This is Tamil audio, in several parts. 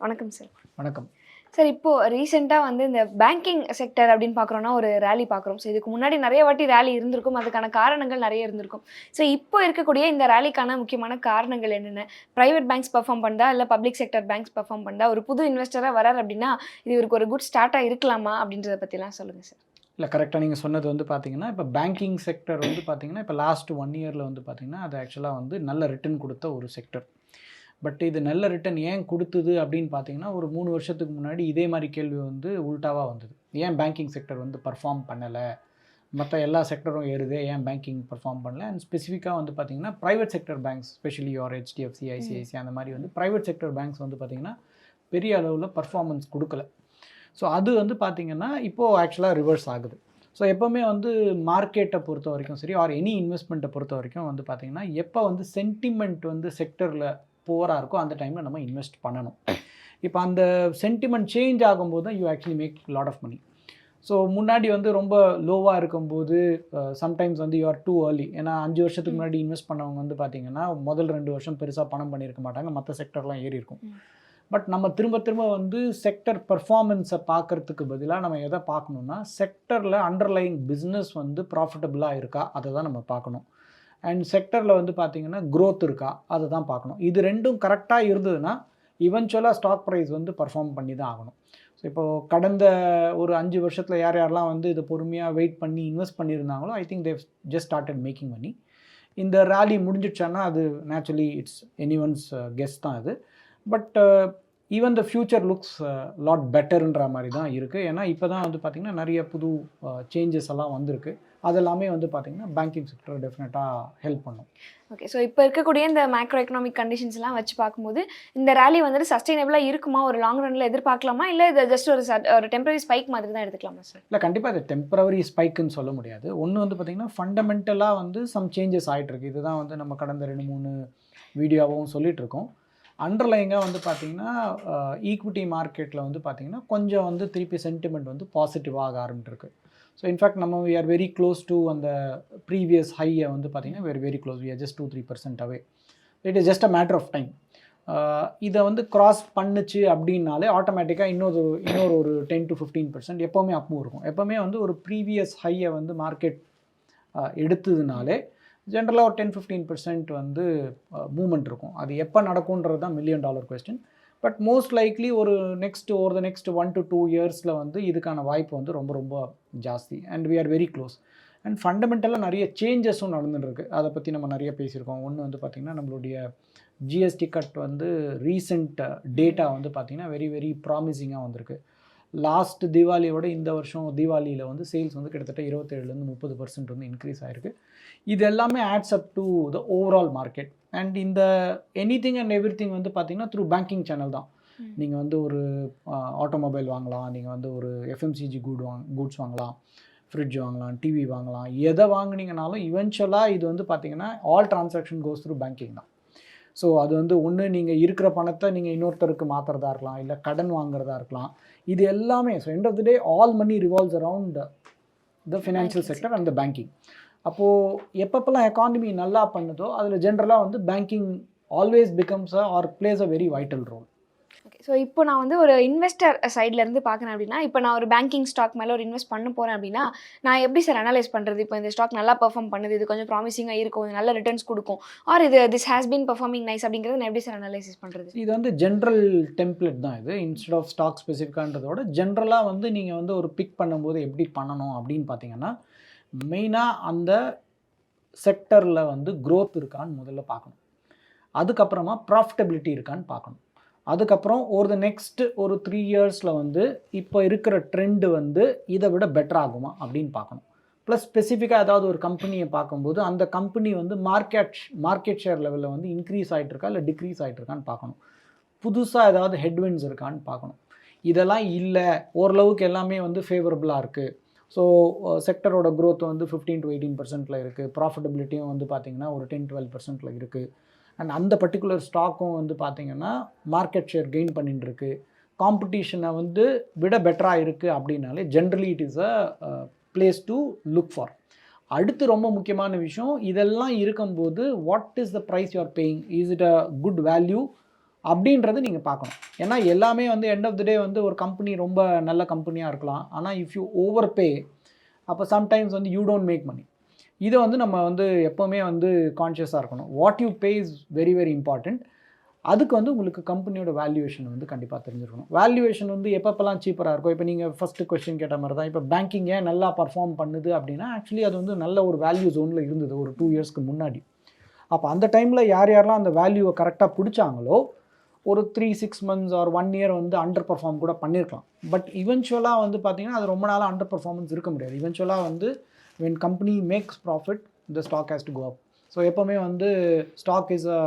வணக்கம் சார் வணக்கம். சார் இப்போ ரீசெண்டாக வந்து இந்த பேங்கிங் செக்டர் அப்படின்னு பார்க்குறோன்னா ஒரு ரேலி பார்க்குறோம். ஸோ இதுக்கு முன்னாடி நிறைய வாட்டி ரேலி இருந்திருக்கும். அதுக்கான காரணங்கள் நிறைய இருந்திருக்கும். ஸோ இப்போ இருக்கக்கூடிய இந்த ரேலிக்கான முக்கியமான காரணங்கள் என்னென்ன? ப்ரைவேட் பேங்க்ஸ் பெர்ஃபார்ம் பண்ணா இல்லை பப்ளிக் செக்டர் பேங்க்ஸ் பெர்ஃபார்ம் பண்ணா ஒரு புது இன்வெஸ்டராக வரார் அப்படின்னா இது இவருக்கு ஒரு குட் ஸ்டார்ட்டாக இருக்கலாமா? அப்படின்றத பற்றிலாம் சொல்லுங்கள் சார் இல்லை கரெக்டாக நீங்கள் சொன்னது வந்து பார்த்தீங்கன்னா இப்போ பேங்கிங் செக்டர் வந்து பார்த்தீங்கன்னா இப்போ லாஸ்ட் ஒன் இயரில் வந்து பார்த்தீங்கன்னா அது ஆக்சுவலாக வந்து நல்ல ரிட்டர்ன் கொடுத்த ஒரு செக்டர் பட் இது நல்ல ரிட்டர்ன் ஏன் கொடுத்தது அப்படின்னு பார்த்தீங்கன்னா ஒரு மூணு வருஷத்துக்கு முன்னாடி இதே மாதிரி கேள்வி வந்து உல்ட்டாவாக வந்தது. ஏன் பேங்கிங் செக்டர் வந்து பர்ஃபார்ம் பண்ணலை? மற்ற எல்லா செக்டரும் ஏறுது ஏன் பேங்கிங் பர்ஃபார்ம் பண்ணல? அண்ட் ஸ்பெசிஃபிக்காக வந்து பார்த்தீங்கன்னா private sector banks specially your HDFC ICIC அந்த மாதிரி வந்து ப்ரைவேட் செக்டர் பேங்க்ஸ் வந்து பார்த்தீங்கன்னா பெரிய அளவில் பர்ஃபார்மன்ஸ் கொடுக்கல. ஸோ அது வந்து பார்த்தீங்கன்னா இப்போது ஆக்சுவலாக ரிவர்ஸ் ஆகுது. ஸோ எப்போவுமே வந்து மார்க்கெட்டை பொறுத்த வரைக்கும் சரி ஆர் எனி இன்வெஸ்ட்மெண்ட்டை பொறுத்த வரைக்கும் வந்து பார்த்திங்கன்னா எப்போ வந்து சென்டிமெண்ட் வந்து செக்டரில் புவராக இருக்கோ அந்த டைமில் நம்ம இன்வெஸ்ட் பண்ணணும். இப்போ அந்த சென்டிமெண்ட் சேஞ்ச் ஆகும்போது தான் you actually make lot of money so முன்னாடி வந்து ரொம்ப லோவாக இருக்கும்போது சம்டைம்ஸ் வந்து யூஆர் டூ ஏர்லி ஏன்னா அஞ்சு வருஷத்துக்கு. முன்னாடி இன்வெஸ்ட் பண்ணவங்க வந்து பார்த்தீங்கன்னா முதல் ரெண்டு வருஷம் பெருசாக பணம் பண்ணியிருக்க மாட்டாங்க. மற்ற செக்டர்லாம் ஏறி இருக்கும். பட் நம்ம திரும்ப திரும்ப வந்து செக்டர் பர்ஃபார்மன்ஸை பார்க்கறதுக்கு பதிலாக நம்ம எதை பார்க்கணுன்னா செக்டரில் அண்டர்லைங் பிஸ்னஸ் வந்து ப்ராஃபிட்டபுளாக இருக்கா அதை தான் நம்ம பார்க்கணும் அண்ட் செக்டரில் வந்து பார்த்திங்கன்னா க்ரோத் இருக்கா? அதை தான் பார்க்கணும். இது ரெண்டும் கரெக்டாக இருந்ததுன்னா இவென்ச்சுவலாக ஸ்டாக் ப்ரைஸ் வந்து பர்ஃபார்ம் பண்ணி தான் ஆகணும். ஸோ இப்போது கடந்த ஒரு அஞ்சு வருஷத்தில் யார் யாரெல்லாம் வந்து இதை பொறுமையாக வெயிட் பண்ணி invest பண்ணியிருந்தாங்களோ I think they just started making money இந்த ரேலி முடிஞ்சிடுச்சான்னா அது naturally it's anyone's guess தான் அது. But even the future looks lot பெட்டர்ன்ற மாதிரி தான் இருக்குது ஏன்னா இப்போ தான் வந்து பார்த்திங்கன்னா நிறைய புது uh, சேஞ்சஸ் எல்லாம் வந்திருக்கு. அதெல்லாமே வந்து பார்த்திங்கன்னா பேங்கிங் செக்டர் டெஃபினட்டாக ஹெல்ப் பண்ணும். ஓகே ஸோ இப்போ இருக்கக்கூடிய இந்த மேக்ரோ எக்கனாமிக் கண்டிஷன்ஸ்லாம் வச்சு பார்க்கும்போது இந்த ரேலி வந்துட்டு சஸ்டைனபிளாக இருக்குமா? ஒரு லாங் ரன்ல எதிர்பார்க்கலாமா? இல்லை இது ஜஸ்ட் ஒரு ஒரு டெம்பரரி ஸ்பைக் மாதிரி தான் எடுத்துக்கலாமா சார் இல்லை கண்டிப்பாக அது டெம்பரவரி ஸ்பைக்குன்னு சொல்ல முடியாது. ஒன்று வந்து பார்த்திங்கன்னா ஃபண்டமெண்டலாக வந்து சம் சேஞ்சஸ் ஆகிட்டுருக்கு இதுதான் வந்து நம்ம கடந்த ரெண்டு மூணு வீடியோவும் சொல்லிட்டு இருக்கோம் அண்டர்லைங்காக வந்து பார்த்திங்கன்னா ஈக்விட்டி மார்க்கெட்டில் வந்து பார்த்திங்கன்னா கொஞ்சம் வந்து திருப்பி சென்டிமெண்ட் வந்து பாசிட்டிவாக ஆக ஆரம்பிட்டிருக்கு ஸோ இன்ஃபேக்ட் நம்ம we are very close to அந்த ப்ரீவியஸ் ஹையை வந்து பார்த்திங்கன்னா very very close we are just two three percent away it is just a matter of time இதை வந்து கிராஸ் பண்ணுச்சு அப்படின்னாலே ஆட்டோமேட்டிக்காக இன்னொரு இன்னொரு ஒரு டென் டு ஃபிஃப்டீன் பர்சன்ட் எப்போவுமே அப்பும் இருக்கும். எப்போவுமே வந்து ஒரு ப்ரீவியஸ் ஹையை வந்து மார்க்கெட் எடுத்ததுனாலே ஜென்ரலாக ஒரு டென் ஃபிஃப்டீன் பர்சன்ட் வந்து மூமெண்ட் இருக்கும். அது எப்போ நடக்கும்ன்றது தான் million dollar question but most likely ஒரு நெக்ஸ்ட் ஒரு the next one to two இயர்ஸில் வந்து இதுக்கான வாய்ப்பு வந்து ரொம்ப ரொம்ப ஜாஸ்தி. And we are very close and ஃபண்டமெண்டலாக நிறைய சேஞ்சஸும் நடந்துட்டுருக்கு. அதை பற்றி நம்ம நிறைய பேசியிருக்கோம். ஒன்று வந்து பார்த்திங்கன்னா நம்மளுடைய ஜிஎஸ்டி கட் வந்து ரீசெண்ட் டேட்டா வந்து பார்த்திங்கன்னா வெரி வெரி ப்ராமிசிங்காக வந்திருக்கு. லாஸ்ட் தீபாவளியோட இந்த வருஷம் தீபாவளியில் வந்து சேல்ஸ் வந்து கிட்டத்தட்ட இருபத்தேழுலேருந்து முப்பது பர்சன்ட் வந்து இன்க்ரீஸ் ஆயிருக்கு. இது எல்லாமே adds up to the overall market and இந்த anything and everything வந்து பார்த்தீங்கன்னா த்ரூ பேங்கிங் சேனல் தான். நீங்கள் வந்து ஒரு ஆட்டோமொபைல் வாங்கலாம் நீங்கள் வந்து ஒரு எஃப்எம்சிஜி குட் வாங் குட்ஸ் வாங்கலாம் ஃப்ரிட்ஜ் வாங்கலாம் டிவி வாங்கலாம் எதை வாங்குனீங்கனாலும் இவென்ச்சுவலாக இது வந்து பார்த்தீங்கன்னா all transaction goes through banking தான். ஸோ அது வந்து ஒன்று நீங்கள் இருக்கிற பணத்தை நீங்கள் இன்னொருத்தருக்கு மாற்றுறதா இருக்கலாம் இல்லை கடன் வாங்குறதா இருக்கலாம். இது எல்லாமே so end of the day all money revolves around the financial sector and the banking அப்போது எப்பப்பெல்லாம் எக்கானமி நல்லா பண்ணுதோ அதில் ஜென்ரலாக வந்து banking always becomes or plays a very vital role okay so இப்போ நான் வந்து ஒரு இன்வெஸ்டர் சைட்லேருந்து பார்க்குறேன் அப்படின்னா இப்போ நான் ஒரு பேங்கிங் ஸ்டாக் மேலே ஒரு இன்வெஸ்ட் பண்ண போகிறேன் அப்படின்னா நான் எப்படி சார் அனலைஸ் பண்ணுறது இப்போ இந்த ஸ்டாக் நல்லா பெர்ஃபார்ம் பண்ணுது இது கொஞ்சம் ப்ராமிசிங்காக இருக்கும் இது நல்ல ரிட்டர்ன்ஸ் கொடுக்கும் ஆர் இது this has been performing nice அப்படிங்கிறது நான் எப்படி சார் அனலைசிஸ் பண்ணுறது இது வந்து ஜென்ரல் டெம்ப்ளேட் தான் இது. இன்ஸ்டெட் ஆஃப் ஸ்டாக் ஸ்பெசிஃபிக்கான்றதோட ஜென்ரலாக வந்து நீங்கள் வந்து ஒரு பிக் பண்ணும்போது எப்படி பண்ணணும் அப்படின்னு பார்த்தீங்கன்னா மெயினாக அந்த செக்டரில் வந்து க்ரோத் இருக்கான்னு முதல்ல பார்க்கணும். அதுக்கப்புறமா ப்ராஃபிட்டபிலிட்டி இருக்கான்னு பார்க்கணும். அதுக்கப்புறம் ஒரு த நெக்ஸ்ட் ஒரு த்ரீ இயர்ஸில் வந்து இப்போ இருக்கிற ட்ரெண்டு வந்து இதை விட பெட்டர் ஆகுமா அப்படின்னு பார்க்கணும். ப்ளஸ் ஸ்பெசிஃபிக்காக ஏதாவது ஒரு கம்பெனியை பார்க்கும்போது அந்த கம்பெனி வந்து மார்க்கெட் மார்க்கெட் ஷேர் லெவலில் வந்து இன்க்ரீஸ் ஆகிட்டு இருக்கா இல்லை டிக்ரீஸ் ஆகிட்டு இருக்கான்னு பார்க்கணும். புதுசாக ஏதாவது ஹெட்வின்ஸ் இருக்கான்னு பார்க்கணும். இதெல்லாம் இல்லை ஓரளவுக்கு எல்லாமே வந்து ஃபேவரபுளாக இருக்குது ஸோ செக்டரோட க்ரோத் வந்து ஃபிஃப்டீன் டு எயிட்டீன் பர்சன்ட்டில் இருக்குது ப்ராஃபிட்டபிலிட்டியும் வந்து பார்த்திங்கன்னா ஒரு டென் டுவெல் பர்சன்ட்டில் இருக்குது அண்ட் அந்த பர்டிகுலர் ஸ்டாக்கும் வந்து பார்த்திங்கன்னா மார்க்கெட் ஷேர் கெயின் பண்ணிட்டு இருக்கு. காம்படிஷனை வந்து விட பெட்டராக இருக்குது அப்படின்னாலே generally it is a place to look for அடுத்து ரொம்ப முக்கியமான விஷயம் இதெல்லாம் இருக்கும்போது what is the price you're paying is it a good value அப்படின்றத நீங்கள் பார்க்கணும். ஏன்னா எல்லாமே வந்து எண்ட் ஆஃப் த டே வந்து ஒரு கம்பெனி ரொம்ப நல்ல கம்பெனியாக இருக்கலாம். ஆனால் இஃப் யூ ஓவர் பே அப்போ சம்டைம்ஸ் வந்து யூ டோன்ட் மேக் மணி இதை வந்து நம்ம வந்து எப்போவுமே வந்து கான்ஷியஸாக இருக்கணும். What you pay is very very important அதுக்கு வந்து உங்களுக்கு கம்பெனியோட வேல்யூவேஷன் வந்து கண்டிப்பாக தெரிஞ்சிருக்கணும். வேல்யூவேஷன் வந்து எப்பப்பெல்லாம் சீப்பராக இருக்கும் இப்போ நீங்கள் ஃபஸ்ட்டு கொஸ்டின் கேட்ட மாதிரி தான். இப்போ பேங்கிங் ஏன் நல்லா பர்ஃபார்ம் பண்ணுது அப்படின்னா ஆக்சுவலி அது வந்து நல்ல ஒரு வேல்யூ ஜோனில் இருந்தது ஒரு டூ இயர்ஸ்க்கு முன்னாடி. அப்போ அந்த டைமில் யார் யாரெல்லாம் அந்த வேல்யூவை கரெக்டாக பிடிச்சாங்களோ ஒரு three six months or one year வந்து அண்டர் பர்ஃபார்ம் கூட பண்ணியிருக்கலாம் பட் இவென்ச்சுவலாக வந்து பார்த்தீங்கன்னா அது ரொம்ப நாளாக அண்டர் பர்ஃபார்மன்ஸ் இருக்க முடியாது. இவென்ச்சுவலாக வந்து when company makes profit the stock has to go up so எப்போவுமே வந்து stock is a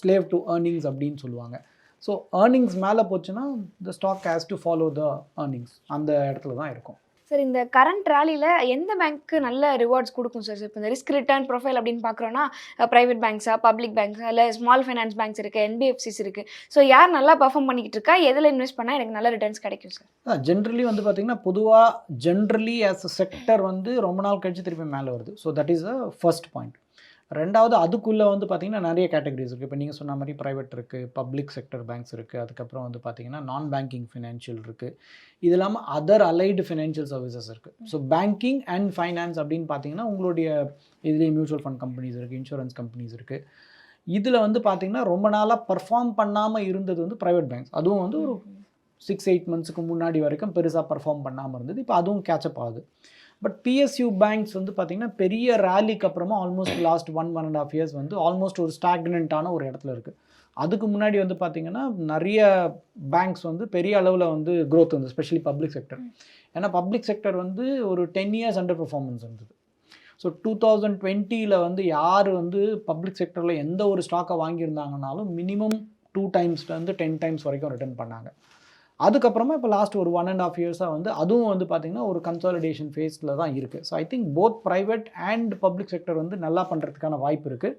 slave to earnings அப்படின்னு சொல்லுவாங்க. ஸோ ஏர்னிங்ஸ் மேலே போச்சுன்னா the stock has to follow the earnings அந்த இடத்துல தான் இருக்கும். சார் இந்த கரண்ட் ரேலியில் எந்த பேங்க்கு நல்ல ரிவார்ட்ஸ் கொடுக்கும் சார்? இப்போ இந்த ரிஸ்க் ரிட்டர்ன் ப்ரொஃபைல் அப்படின்னு பார்க்குறோன்னா ப்ரைவேட் பேங்க்ஸா பப்ளிக் பேங்க்ஸா இல்லை ஸ்மால் ஃபைனான்ஸ் பேங்க்ஸ் இருக்குது என்பிஎஃப்சிஸ் இருக்குது ஸோ யார் நல்லா பர்ஃபார்ம் பண்ணிக்கிட்டு இருக்கா எதில் இன்வெஸ்ட் பண்ணால் எனக்கு நல்ல ரிட்டர்ன்ஸ் கிடைக்கும் சார்? ஜென்ரலி வந்து பார்த்தீங்கன்னா பொதுவாக ஜென்ரலி ஆஸ் அ செக்டர் வந்து ரொம்ப நாள் கழிச்சு திருப்பி மேலே வருது. So that is a first point ரெண்டாவது அதுக்குள்ளே வந்து பார்த்தீங்கன்னா நிறைய கேட்டகரிஸ் இருக்குது இப்போ நீங்கள் சொன்ன மாதிரி ப்ரைவேட் இருக்குது பப்ளிக் செக்டர் பேங்க்ஸ் இருக்குது அதுக்கப்புறம் வந்து பார்த்தீங்கன்னா நான் பேங்கிங் ஃபினான்ஷியல் இருக்குது இது இல்லாமல் அதர் அலைடு ஃபினான்ஷியல் சர்வீசஸ் இருக்குது ஸோ பேங்கிங் அண்ட் ஃபைனான்ஸ் அப்படின்னு பார்த்தீங்கன்னா உங்களுடைய இதுலேயே மியூச்சுவல் ஃபண்ட் கம்பெனிஸ் இருக்குது இன்சூரன்ஸ் கம்பெனிஸ் இருக்குது இதில் வந்து பார்த்தீங்கன்னா ரொம்ப நாளாக பர்ஃபார்ம் பண்ணாமல் இருந்தது வந்து ப்ரைவேட் பேங்க்ஸ் அதுவும் வந்து ஒரு சிக்ஸ் எயிட் மந்த்ஸுக்கு முன்னாடி வரைக்கும் பெருசாக பர்ஃபார்ம் பண்ணாமல் இருந்தது. இப்போ அதுவும் கேட்சப் ஆகுது. பட் பிஎஸ்யூ பேங்க்ஸ் வந்து பார்த்திங்கன்னா பெரிய ரேலிக்கு அப்புறமா almost last one one and half years வந்து ஆல்மோஸ்ட் ஒரு ஸ்டாக்னண்ட்டான ஒரு இடத்துல இருக்குது அதுக்கு முன்னாடி வந்து பார்த்திங்கன்னா நிறைய பேங்க்ஸ் வந்து பெரிய அளவில் வந்து growth வந்து ஸ்பெஷலி பப்ளிக் செக்டர் ஏன்னா பப்ளிக் செக்டர் வந்து ஒரு டென் இயர்ஸ் அண்டர் பெர்ஃபார்மன்ஸ் இருந்தது. ஸோ டூ தௌசண்ட் டுவெண்ட்டியில் வந்து யார் வந்து பப்ளிக் செக்டரில் எந்த ஒரு ஸ்டாக்கை வாங்கியிருந்தாங்கனாலும் மினிமம் டூ டைம்ஸ்லேருந்து டென் டைம்ஸ் வரைக்கும் ரிட்டர்ன் பண்ணாங்க. அதுக்கப்புறமா இப்போ லாஸ்ட் ஒரு ஒன் அண்ட் ஆஃப் இயர்ஸாக வந்து அதுவும் வந்து பார்த்திங்கன்னா ஒரு கன்சாலிடேஷன் ஃபேஸில் தான் இருக்குது so I think both private and public sector வந்து நல்லா பண்ணுறதுக்கான வாய்ப்பு இருக்குது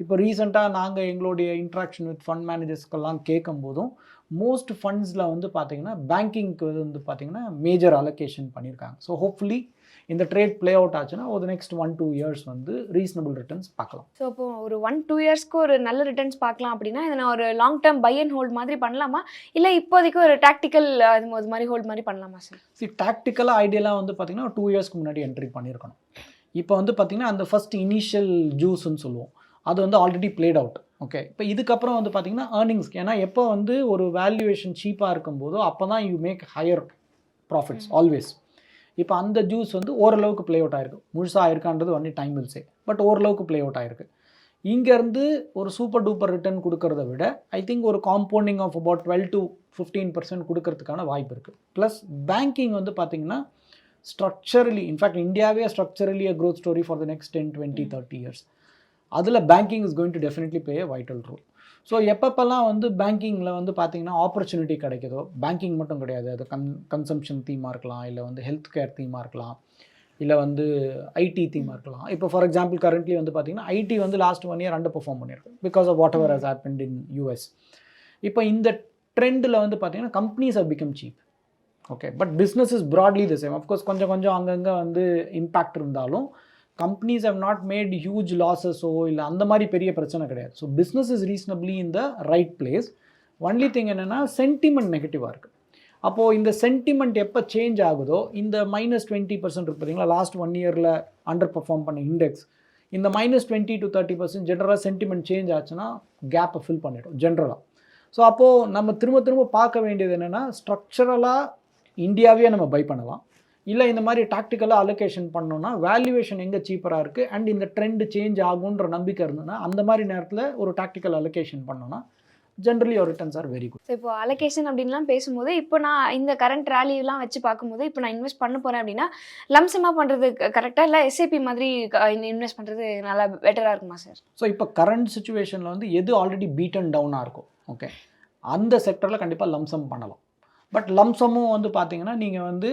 இப்போ ரீசெண்டாக நாங்கள் எங்களுடைய இன்ட்ராக்ஷன் வித் ஃபண்ட் மேனேஜர்ஸ்க்கெல்லாம் கேட்கும் போதும் மோஸ்ட் ஃபண்ட்ஸில் வந்து பார்த்திங்கன்னா பேங்கிங்க்கு வந்து பார்த்திங்கன்னா மேஜர் அலோகேஷன் பண்ணியிருக்காங்க ஸோ ஹோப்ஃபுல்லி இந்த ட்ரேட் ப்ளே அவுட் ஆச்சுன்னா ஒரு நெக்ஸ்ட் ஒன் டூ இயர்ஸ் வந்து ரீசனபிள் ரிட்டர்ன்ஸ் பார்க்கலாம். ஸோ இப்போ ஒரு ஒன் டூ இயர்ஸ்க்கு ஒரு நல்ல ரிட்டர்ன்ஸ் பார்க்கலாம் அப்படின்னா இதை நான் ஒரு long term buy and hold மாதிரி பண்ணலாமா? இல்லை இப்போதைக்கு ஒரு டாக்டிக்கல் அது மாதிரி ஹோல்ட் மாதிரி பண்ணலாமா சார் சி டாக்டிக்கலாக ஐடியலாக வந்து பார்த்திங்கன்னா டூ இயர்ஸ்க்கு முன்னாடி என்ட்ரி பண்ணியிருக்கணும். இப்போ வந்து பார்த்திங்கன்னா அந்த ஃபஸ்ட் இனிஷியல் ஜூஸ்ன்னு சொல்லுவோம். அது வந்து ஆல்ரெடி பிளேட் அவுட் ஓகே இப்போ இதுக்கப்புறம் வந்து பார்த்திங்கன்னா ஏர்னிங்ஸ் ஏன்னா எப்போ வந்து ஒரு வேல்யூவேஷன் சீப்பாக இருக்கும்போதோ அப்போ தான் you make higher profits always இப்போ அந்த ஜூஸ் வந்து ஓரளவுக்கு ப்ளே அவுட் ஆயிருக்கு. முழுசாக ஆயிருக்கான்றது only time will say but ஓரளவுக்கு ப்ளே அவுட் ஆயிருக்கு. இங்கேருந்து ஒரு சூப்பர் டூப்பர் ரிட்டர்ன் கொடுக்கறத விட ஐ திங்க் ஒரு compounding of about twelve to fifteen percent கொடுக்கறதுக்கான வாய்ப்பு இருக்குது ப்ளஸ் பேங்கிங் வந்து பார்த்திங்கன்னா ஸ்ட்ரக்சரலி இன்ஃபேக்ட் இந்தியாவே structurally a growth story for the next ten twenty thirty years அதில் banking is going to definitely a vital role so எப்பப்பெல்லாம் வந்து பேங்கிங்கில் வந்து பார்த்தீங்கன்னா ஆப்பர்ச்சுனிட்டி கிடைக்குதோ பேங்கிங் மட்டும் கிடையாது. அது கன் கன்சம்ஷன் தீமாக இருக்கலாம் இல்லை வந்து ஹெல்த் கேர் தீமாக இருக்கலாம் இல்லை வந்து ஐடி தீமாக இருக்கலாம். இப்போ ஃபார் எக்ஸாம்பிள் கரண்ட்லி வந்து பார்த்தீங்கன்னா ஐடி வந்து last one year underperform பண்ணியிருக்கு because of whatever has happened in US இப்போ இந்த ட்ரெண்டில் வந்து பார்த்தீங்கன்னா companies have become cheap okay but business is broadly the same of course கொஞ்சம் கொஞ்சம் அங்கங்கே வந்து இம்பேக்ட் இருந்தாலும் companies have not made huge லாஸஸோ இல்லை அந்த மாதிரி பெரிய பிரச்சனை கிடையாது. So business is reasonably in the right place only thing என்னென்னா சென்டிமெண்ட் நெகட்டிவாக இருக்குது அப்போது இந்த சென்டிமெண்ட் எப்போ சேஞ்ச் ஆகுதோ இந்த மைனஸ் டுவெண்ட்டி பர்சன்ட் இருக்கு பார்த்தீங்களா லாஸ்ட் ஒன் இயரில் அண்டர் பர்ஃபார்ம் பண்ண இண்டெக்ஸ் இந்த minus twenty to thirty percent ஜென்ரலாக சென்டிமெண்ட் சேஞ்ச் ஆச்சுன்னா கேப்பை ஃபில் பண்ணிடும் ஜென்ரலாக ஸோ அப்போது நம்ம திரும்ப திரும்ப பார்க்க வேண்டியது என்னென்னா ஸ்ட்ரக்சரலாக இந்தியாவே நம்ம பை பண்ணலாம். இல்லை இந்த மாதிரி டாக்டிக்கலாக அலோகேஷன் பண்ணோம்னா வேல்யூவேஷன் எங்கே சீப்பராக இருக்குது அண்ட் இந்த ட்ரெண்ட் சேஞ்ச் ஆகுன்ற நம்பிக்கை இருந்ததுன்னா அந்த மாதிரி நேரத்தில் ஒரு டாக்டிக்கல் அலோகேஷன் பண்ணோன்னா ஜென்ரலி ஒரு ரிட்டர்ன்ஸ் ஆர் வெரி குட் இப்போ அலோகேஷன் அப்படின்லாம் பேசும்போது இப்போ நான் இந்த கரண்ட் ரேலியெலாம் வச்சு பார்க்கும்போது இப்போ நான் இன்வெஸ்ட் பண்ண போகிறேன் அப்படின்னா லம்சமாக பண்ணுறது கரெக்டாக இல்லை எஸ்ஐபி மாதிரி இன்வெஸ்ட் பண்ணுறது நல்லா பெட்டராக இருக்குமா சார் ஸோ இப்போ கரண்ட் சுச்சுவேஷனில் வந்து எது ஆல்ரெடி பீட் அண்ட் டவுனாக இருக்கும் ஓகே அந்த செக்டரில் கண்டிப்பாக லம்சம் பண்ணலாம். பட் லம்சமும் வந்து பார்த்தீங்கன்னா நீங்கள் வந்து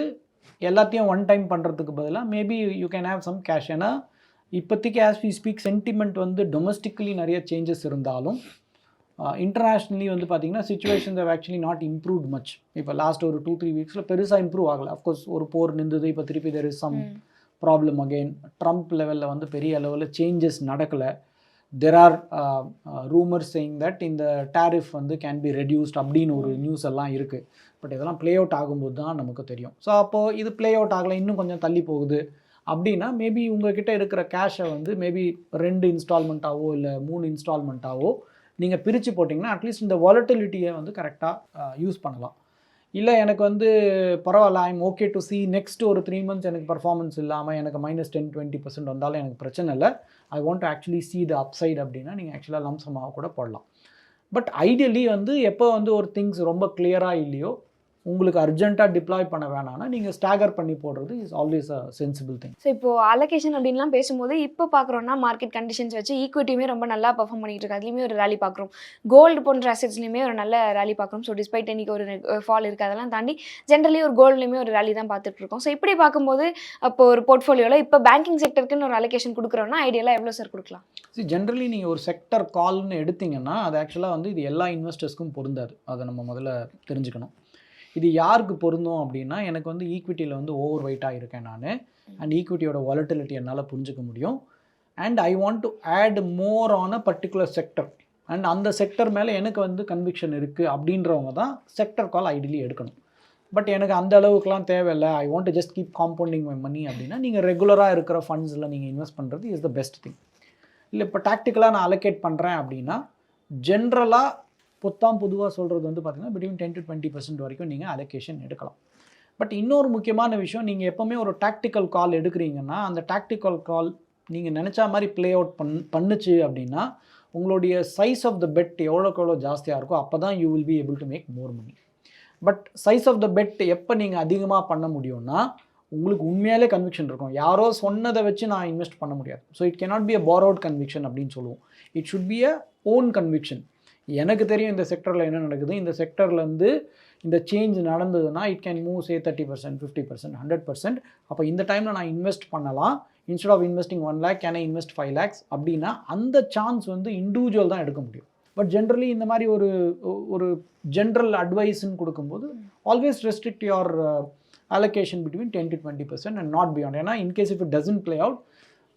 எல்லாத்தையும் ஒன் டைம் பண்ணுறதுக்கு பதிலாக maybe you can have some cash ஏன்னா இப்போதைக்கு ஆஸ் வி ஸ்பீக் சென்டிமெண்ட் வந்து டொமஸ்டிக்கலி நிறைய சேஞ்சஸ் இருந்தாலும் இன்டர்நேஷ்னலி வந்து பார்த்தீங்கன்னா situations have actually not improved much இப்போ லாஸ்ட் ஒரு டூ த்ரீ வீக்ஸில் பெருசாக இம்ப்ரூவ் ஆகலை. அஃப்கோர்ஸ் ஒரு போர் நின்றுது இப்போ திருப்பி there is some problem again Trump லெவலில் வந்து பெரிய அளவில் சேஞ்சஸ் நடக்கலை. There are rumour saying that இந்த டேரிஃப் வந்து கேன் பி ரெடியூஸ்ட் அப்படின்னு ஒரு நியூஸ் எல்லாம் இருக்குது பட் இதெல்லாம் ப்ளே அவுட் ஆகும்போது தான் நமக்கு தெரியும். ஸோ அப்போது இது ப்ளே அவுட் ஆகலை இன்னும் கொஞ்சம் தள்ளி போகுது அப்படின்னா மேபி உங்ககிட்ட இருக்கிற கேஷை வந்து மேபி ரெண்டு இன்ஸ்டால்மெண்ட்டாவோ இல்லை மூணு இன்ஸ்டால்மெண்ட்டாவோ நீங்கள் பிரித்து போட்டிங்கன்னா அட்லீஸ்ட் இந்த வாலட்டிலிட்டியை வந்து கரெக்டாக யூஸ் பண்ணலாம். இல்லை எனக்கு வந்து பரவாயில்ல I'm okay to see next ஒரு த்ரீ மந்த்ஸ் எனக்கு பர்ஃபார்மன்ஸ் இல்லாமல் எனக்கு மைனஸ் டென் டுவெண்ட்டி பர்சன்ட் வந்தாலும் எனக்கு பிரச்சனை இல்லை. I want to actually see the upside அப்படின்னா நீங்கள் ஆக்சுவலாக லம்சமாக கூட போடலாம். பட் ஐடியலி வந்து எப்போ வந்து ஒரு திங்ஸ் ரொம்ப கிளியராக இல்லையோ உங்களுக்கு அர்ஜென்ட்டாக டிப்ளாய் பண்ண வேணாம்னா நீங்கள் ஸ்டாகர் பண்ணி போடுறது is always a sensible thing so இப்போ அலோகேஷன் அப்படின்லாம் பேசும்போது இப்போ பார்க்குறோம்னா மார்க்கெட் கண்டிஷன்ஸ் வச்சு ஈக்விட்டியுமே ரொம்ப நல்லா பர்ஃபார்ம் பண்ணிட்டு இருக்கு. அதுலேயுமே ஒரு ரேலி பார்க்குறோம் கோல்டு போன்ற அசெட்ஸ்லையுமே ஒரு நல்ல ரேலி பார்க்குறோம் ஸோ டிஸ்பைட் இன்னைக்கு ஒரு ஃபால் இருக்குது அதெல்லாம் தாண்டி ஜென்ரலி ஒரு கோல்ட்லையுமே ஒரு ரேலி தான் பார்த்துட்டு இருக்கோம். ஸோ இப்படி பார்க்கும்போது அப்போ ஒரு போர்ட்ஃபோலியோவில் இப்போ பேங்கிங் செக்டருக்குன்னு ஒரு அலோகேஷன் கொடுக்குறோம்னா ஐடியெல்லாம் எவ்வளோ சார் கொடுக்கலாம்? சி ஜென்ரலி நீங்கள் ஒரு செக்டர் கால்னு எடுத்தீங்கன்னா அது ஆக்சுவலாக வந்து இது எல்லா இன்வெஸ்டர்ஸ்க்கும் பொருந்தாது. அதை நம்ம முதல்ல தெரிஞ்சுக்கணும். இது யாருக்கு பொருந்தும் அப்படின்னா எனக்கு வந்து ஈக்விட்டியில் வந்து ஓவர் வெயிட்டாக இருக்கேன் நான். அண்ட் ஈக்விட்டியோட வாலட்டிலிட்டி என்னால் புரிஞ்சுக்க முடியும். And I want to add more on a particular sector and அந்த செக்டர் மேலே எனக்கு வந்து கன்விக்ஷன் இருக்குது அப்படின்றவங்க தான் செக்டர் கால் ஐடியலி எடுக்கணும். பட் எனக்கு அந்த அளவுக்குலாம் தேவையில்லை. I want just keep compounding my money அப்படின்னா நீங்கள் ரெகுலராக இருக்கிற ஃபண்ட்ஸில் நீங்கள் இன்வெஸ்ட் பண்ணுறது இஸ் த பெஸ்ட் திங் இல்லை இப்போ டாக்டிக்கலாக நான் அலோகேட் பண்ணுறேன் அப்படின்னா ஜென்ரலாக பொத்தாம் பொதுவாக சொல்கிறது வந்து பார்த்தீங்கன்னா between ten to twenty percent வரைக்கும் நீங்கள் அலோகேஷன் எடுக்கலாம். பட் இன்னொரு முக்கியமான விஷயம் நீங்கள் எப்போவுமே ஒரு டாக்டிக்கல் கால் எடுக்கிறீங்கன்னா அந்த டாக்டிக்கல் கால் நீங்கள் நினச்சா மாதிரி ப்ளே அவுட் பண் பண்ணுச்சு அப்படின்னா உங்களுடைய சைஸ் ஆஃப் த பெட் எவ்வளோக்கு எவ்வளோ ஜாஸ்தியாக இருக்கோ அப்போ தான் you will be able to make more money but size of the bet எப்போ நீங்கள் அதிகமாக பண்ண முடியும்னா உங்களுக்கு உண்மையாலே கன்விக்ஷன் இருக்கும். யாரோ சொன்னதை வச்சு நான் இன்வெஸ்ட் பண்ண முடியாது. So it cannot be a borrowed conviction அப்படின்னு சொல்லுவோம். It should be a own conviction எனக்கு தெரியும் இந்த செக்டரில் என்ன நடக்குது? இந்த செக்டர்லேருந்து இந்த சேஞ்ச் நடந்ததுன்னா it can move say thirty percent fifty percent hundred percent அப்போ இந்த டைமில் நான் இன்வெஸ்ட் பண்ணலாம். Instead of investing one lakh can I invest five lakhs அப்படின்னா அந்த சான்ஸ் வந்து இண்டிவிஜுவல் தான் எடுக்க முடியும். பட் ஜென்ரலி இந்த மாதிரி ஒரு ஒரு ஜென்ரல் அட்வைஸ்ன்னு கொடுக்கும்போது always restrict your allocation between ten to twenty percent and not beyond ஏன்னா in case if it doesn't play out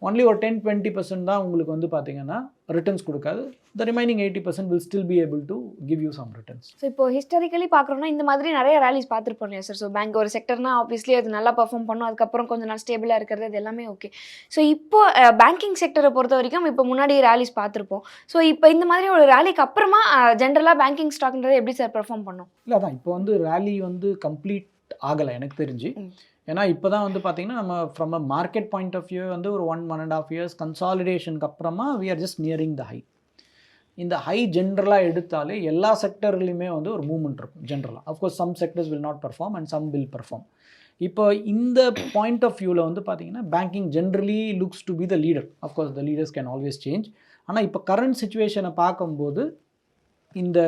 only ஒரு டென் டுவெண்ட்டி பர்சன்ட் தான் உங்களுக்கு வந்து பார்த்தீங்கன்னா ரிட்டர்ன்ஸ் கொடுக்காது. The remaining eighty percent will still be able to give you some returns so இப்போ ஹிஸ்டாரிக்கலி பார்க்குறோம்னா இந்த மாதிரி நிறைய ரேலிஸ் பார்த்துருப்போம் இல்லையா சார் ஸோ பேங்க் ஒரு செக்டர்னா ஆப்வியஸ்லி அது நல்லா பர்ஃபார்ம் பண்ணும். அதுக்கப்புறம் கொஞ்சம் நாள் ஸ்டேபிளாக இருக்கிறது அது எல்லாமே ஓகே ஸோ இப்போ பேங்கிங் செக்டரை பொறுத்த வரைக்கும் இப்போ முன்னாடி ரேலிஸ் பார்த்துருப்போம். ஸோ இப்போ இந்த மாதிரி ஒரு ரேலிக்கு அப்புறமா ஜென்ரலாக பேங்கிங் ஸ்டாக்ன்றது எப்படி சார் பெர்ஃபார்ம் பண்ணும்? இல்லை அதான். இப்போ வந்து ரேலி வந்து கம்ப்ளீட் ஆகலை எனக்கு தெரிஞ்சு. ஏன்னா இப்போ தான் வந்து பார்த்தீங்கன்னா நம்ம from a market point of view வந்து ஒரு one one and half years கன்சாலிடேஷனுக்கு அப்புறமா we are just nearing the high இந்த ஹை ஜென்ரலாக எடுத்தாலே எல்லா செக்டர்லையுமே வந்து ஒரு மூவ்மெண்ட் இருக்கும் ஜென்ரலாக of course some sectors will not perform and some will perform இப்போ இந்த பாயிண்ட் ஆஃப் வியூவில் வந்து பார்த்தீங்கன்னா banking generally looks to be the leader of course the leaders can always change ஆனால் இப்போ கரண்ட் சுச்சுவேஷனை பார்க்கும்போது இந்த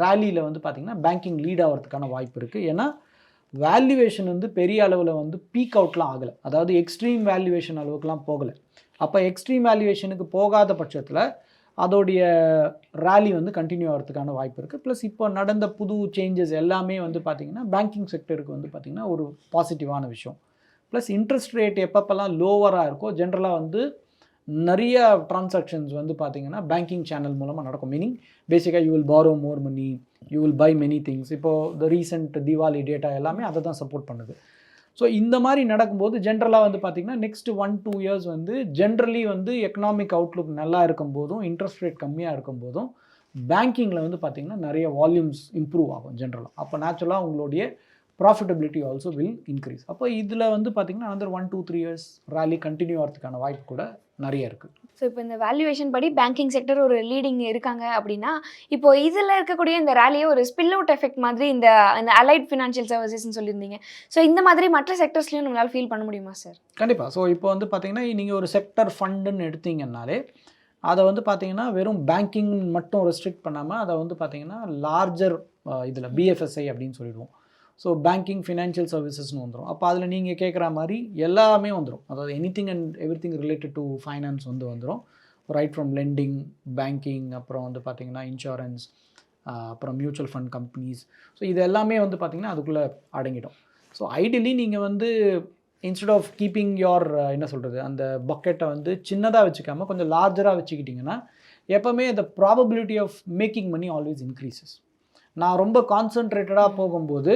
ரேலியில் வந்து பார்த்திங்கன்னா பேங்கிங் லீட் ஆகிறதுக்கான வாய்ப்பு இருக்குது ஏன்னா வேல்யூவேஷன் வந்து பெரிய அளவில் வந்து பீக் அவுட்லாம் ஆகலை. அதாவது எக்ஸ்ட்ரீம் வேல்யூவேஷன் அளவுக்குலாம் போகலை. அப்போ எக்ஸ்ட்ரீம் வேல்யூவேஷனுக்கு போகாத பட்சத்தில் அதோடைய ரேலி வந்து கண்டினியூ ஆகிறதுக்கான வாய்ப்பு இருக்குது ப்ளஸ் இப்போ நடந்த புது சேஞ்சஸ் எல்லாமே வந்து பார்த்திங்கன்னா பேங்கிங் செக்டருக்கு வந்து பார்த்திங்கன்னா ஒரு பாசிட்டிவான விஷயம். ப்ளஸ் இன்ட்ரெஸ்ட் ரேட் எப்பப்பெல்லாம் லோவராக இருக்கோ ஜென்ரலாக வந்து நிறைய ட்ரான்சாக்ஷன்ஸ் வந்து பார்த்தீங்கன்னா பேங்கிங் சேனல் மூலமாக நடக்கும். மீனிங் பேசிக்காக you will borrow more money you will buy many things இப்போது த ரீசெண்ட் தீபாவளி டேட்டா எல்லாமே அதை தான் சப்போர்ட் பண்ணுது. ஸோ இந்த மாதிரி நடக்கும்போது ஜென்ரலாக வந்து பார்த்திங்கன்னா நெக்ஸ்ட் ஒன் டூ இயர்ஸ் வந்து ஜென்ரலி வந்து எக்கனாமிக் அவுட்லுக் நல்லா இருக்கும் போதும் இன்ட்ரெஸ்ட் ரேட் கம்மியாக இருக்கும் போதும் பேங்கிங்கில் வந்து பார்த்திங்கன்னா நிறைய வால்யூம்ஸ் இம்ப்ரூவ் ஆகும் ஜென்ரலாக அப்போ நேச்சுரலாக உங்களுடைய ப்ராஃபிட்டபிலிட்டி ஆல்சோ வில் இன்க்ரீஸ் அப்போ இதில் வந்து பார்த்திங்கன்னா another one two three years rally continue ஆகிறதுக்கான வாய்ப்பு கூட நிறைய இருக்குது ஸோ இப்போ இந்த வேல்யூவேஷன் படி பேங்கிங் செக்டர் ஒரு லீடிங் இருக்காங்க அப்படின்னா இப்போ இதில் இருக்கக்கூடிய இந்த ரேலியை ஒரு ஸ்பில் அவுட் எஃபெக்ட் மாதிரி இந்த இந்த அலைட் ஃபினான்ஷியல் சர்வீசஸ்னு சொல்லியிருந்தீங்க. ஸோ இந்த மாதிரி மற்ற செக்டர்ஸ்லையும் நம்மளால் ஃபீல் பண்ண முடியுமா சார் கண்டிப்பாக ஸோ இப்போ வந்து பார்த்தீங்கன்னா நீங்கள் ஒரு செக்டர் ஃபண்டுன்னு எடுத்தீங்கன்னாலே அதை வந்து பார்த்தீங்கன்னா வெறும் பேங்கிங் மட்டும் ரெஸ்ட்ரிக்ட் பண்ணாமல் அதை வந்து பார்த்தீங்கன்னா லார்ஜர் இதில் பிஎஃப்எஸ்ஐ அப்படின்னு சொல்லிடுவோம். ஸோ பேங்கிங் ஃபினான்ஷியல் சர்வீசஸ்னு வந்துடும் அப்போ அதில் நீங்கள் கேட்குற மாதிரி எல்லாமே வந்துடும் அதாவது anything and everything related to finance வந்து வந்துடும் ரைட் ஃப்ரம் லெண்டிங் பேங்கிங் அப்புறம் வந்து பார்த்தீங்கன்னா இன்சூரன்ஸ் அப்புறம் மியூச்சுவல் ஃபண்ட் கம்பெனிஸ் ஸோ இது எல்லாமே வந்து பார்த்தீங்கன்னா அதுக்குள்ளே அடங்கிடும். ஸோ ஐடியலி நீங்கள் வந்து இன்ஸ்டெட் ஆஃப் கீப்பிங் யோர் என்ன சொல்கிறது அந்த பக்கெட்டை வந்து சின்னதாக வச்சுக்காம கொஞ்சம் லார்ஜராக வச்சுக்கிட்டிங்கன்னா எப்போவுமே the probability of making money always increases நான் ரொம்ப கான்சன்ட்ரேட்டடாக போகும்போது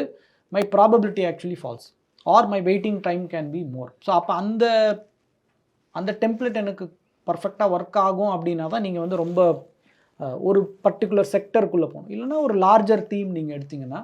my probability actually falls or my waiting time can be more so அப்போ அந்த அந்த டெம்ப்ளேட் எனக்கு பர்ஃபெக்டாக ஒர்க் ஆகும் அப்படின்னா தான் நீங்கள் வந்து ரொம்ப ஒரு பர்டிகுலர் செக்டருக்குள்ளே போகணும். இல்லைன்னா ஒரு லார்ஜர் தீம் நீங்கள் எடுத்தீங்கன்னா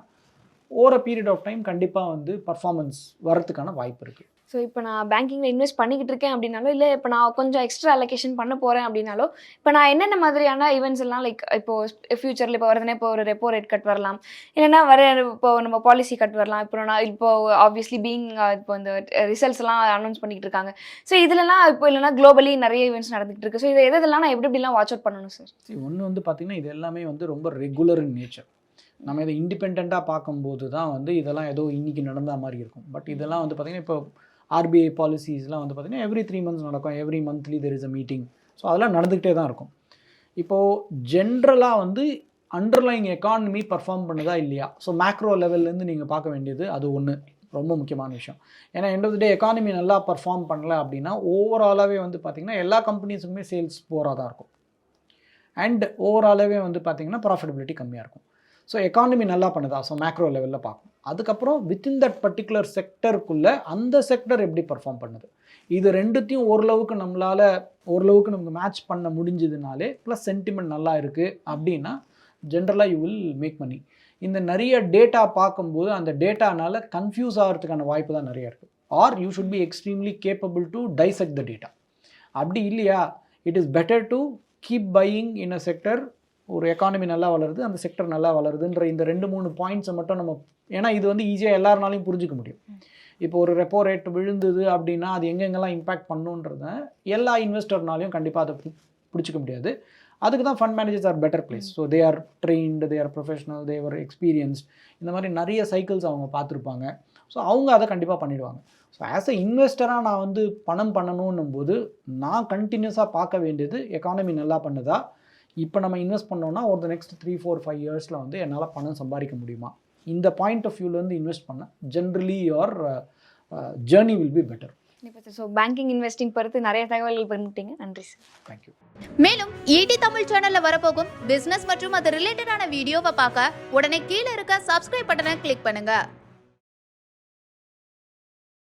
ஓர பீரியட் ஆஃப் டைம் கண்டிப்பாக வந்து பர்ஃபார்மன்ஸ் வரத்துக்கான வாய்ப்பு இருக்குது ஸோ இப்போ நான் பேங்கிங்கில் இன்வெஸ்ட் பண்ணிக்கிட்டு இருக்கேன் அப்படின்னாலோ இல்லை இப்போ நான் கொஞ்சம் எக்ஸ்ட்ரா அலோகேஷன் பண்ண போகிறேன் அப்படின்னாலோ இப்போ நான் என்னென்ன மாதிரியான ஈவெண்ட்ஸ் எல்லாம் லைக் இப்போ ஃபியூச்சரில் இப்போ வருதுன்னா இப்போ ஒரு ரெப்போ ரேட் கட் வரலாம். இல்லைன்னா வர இப்போ நம்ம பாலிசி கட் வரலாம். இப்போ நான் இப்போ ஆப்வியஸ்லி பீங் இப்போ இந்த ரிசல்ட்ஸ்லாம் அனௌன்ஸ் பண்ணிக்கிட்டு இருக்காங்க ஸோ இதுலலாம் இப்போ இல்லைன்னா குளோபலி நிறைய ஈவெண்ட்ஸ் நடந்துகிட்டு இருக்கு ஸோ இது எதெல்லாம் இதெல்லாம் நான் எப்படி எப்படிலாம் வாட்ச் அவுட் பண்ணணும் சார் ஒன்று வந்து பார்த்தீங்கன்னா இது எல்லாமே வந்து ரொம்ப ரெகுலர் இன் நேச்சர் நம்ம இதை இண்டிபெண்ட்டாக பார்க்கும்போது தான் வந்து இதெல்லாம் ஏதோ இன்றைக்கி நடந்த மாதிரி இருக்கும். பட் இதெல்லாம் வந்து பார்த்திங்கன்னா இப்போ ஆர்பிஐ பாலிசிஸ்லாம் வந்து பார்த்திங்கன்னா எவ்ரி த்ரீ மந்த்ஸ் நடக்கும். Every monthly there is a meeting so அதெல்லாம் நடந்துக்கிட்டே தான் இருக்கும். இப்போது ஜென்ரலாக வந்து அண்டர்லைங் எக்கானமி பர்ஃபார்ம் பண்ணுதா இல்லையா? ஸோ மேக்ரோ லெவல்லேருந்து நீங்கள் பார்க்க வேண்டியது அது ஒன்று ரொம்ப முக்கியமான விஷயம். ஏன்னா end of the day economy நல்லா பர்ஃபார்ம் பண்ணல அப்படின்னா ஓவராலாகவே வந்து பார்த்திங்கன்னா எல்லா கம்பெனிஸுக்குமே சேல்ஸ் போராக தான் இருக்கும். அண்ட் ஓவராலாகவே வந்து பார்த்திங்கன்னா ப்ராஃபிட்டபிலிட்டி கம்மியாக இருக்கும். ஸோ எக்கானமி நல்லா பண்ணுதா? ஸோ மேக்ரோ லெவலில் பார்க்கும் அதுக்கப்புறம் வித்தின் தட் பர்டிகுலர் செக்டருக்குள்ளே அந்த செக்டர் எப்படி பர்ஃபார்ம் பண்ணுது? இது ரெண்டுத்தையும் ஓரளவுக்கு நம்மளால் ஓரளவுக்கு நமக்கு மேட்ச் பண்ண முடிஞ்சதுனாலே ப்ளஸ் சென்டிமெண்ட் நல்லா இருக்குது அப்படின்னா ஜென்ரலாக யூ வில் மேக் மணி இந்த நிறைய டேட்டா பார்க்கும்போது அந்த டேட்டானால் கன்ஃபியூஸ் ஆகிறதுக்கான வாய்ப்பு தான் நிறைய இருக்குது or you should be extremely capable to dissect the data அப்படி இல்லையா? It is better to keep buying in a sector ஒரு எக்கானமி நல்லா வளருது அந்த செக்டர் நல்லா வளருதுன்ற இந்த ரெண்டு மூணு பாயிண்ட்ஸை மட்டும் நம்ம ஏன்னா இது வந்து ஈஸியாக எல்லாருனாலையும் புரிஞ்சுக்க முடியும். இப்போ ஒரு ரெப்போ ரேட் விழுந்தது அப்படின்னா அது எங்கெங்கெல்லாம் இம்பாக்ட் பண்ணுன்றத எல்லா இன்வெஸ்டர்னாலையும் கண்டிப்பாக அதை பிடிச்சிக்க முடியாது. அதுக்கு தான் fund managers are better place so they are trained they are professional they are experienced இந்த மாதிரி நிறைய சைக்கிள்ஸ் அவங்க பார்த்துருப்பாங்க. ஸோ அவங்க அதை கண்டிப்பாக பண்ணிடுவாங்க. ஸோ ஆஸ் அ இன்வெஸ்டராக நான் வந்து பணம் பண்ணணுன்னும் போது நான் கண்டினியூஸாக பார்க்க வேண்டியது எக்கானமி நல்லா பண்ணுதா? இப்போ நம்ம இன்வெஸ்ட் பண்ணோம்னா ஒரு நெக்ஸ்ட் த்ரீ ஃபோர் ஃபைவ் இயர்ஸில் வந்து என்னால் பணம் சம்பாதிக்க முடியுமா? இந்த பாயிண்ட் ஆஃப் வியூலேருந்து இன்வெஸ்ட் பண்ண generally your journey will be better so banking investing பொறுத்து நிறைய தகவல்கள் பண்ணிட்டீங்க நன்றி சார் தேங்க்யூ மேலும் ஈடி தமிழ் சேனல்ல வரப்போகும் பிசினஸ் மற்றும் அது ரிலேட்டடான வீடியோவை பார்க்க உடனே கீழே இருக்க சப்ஸ்கிரைப் பட்டனை கிளிக் பண்ணுங்க.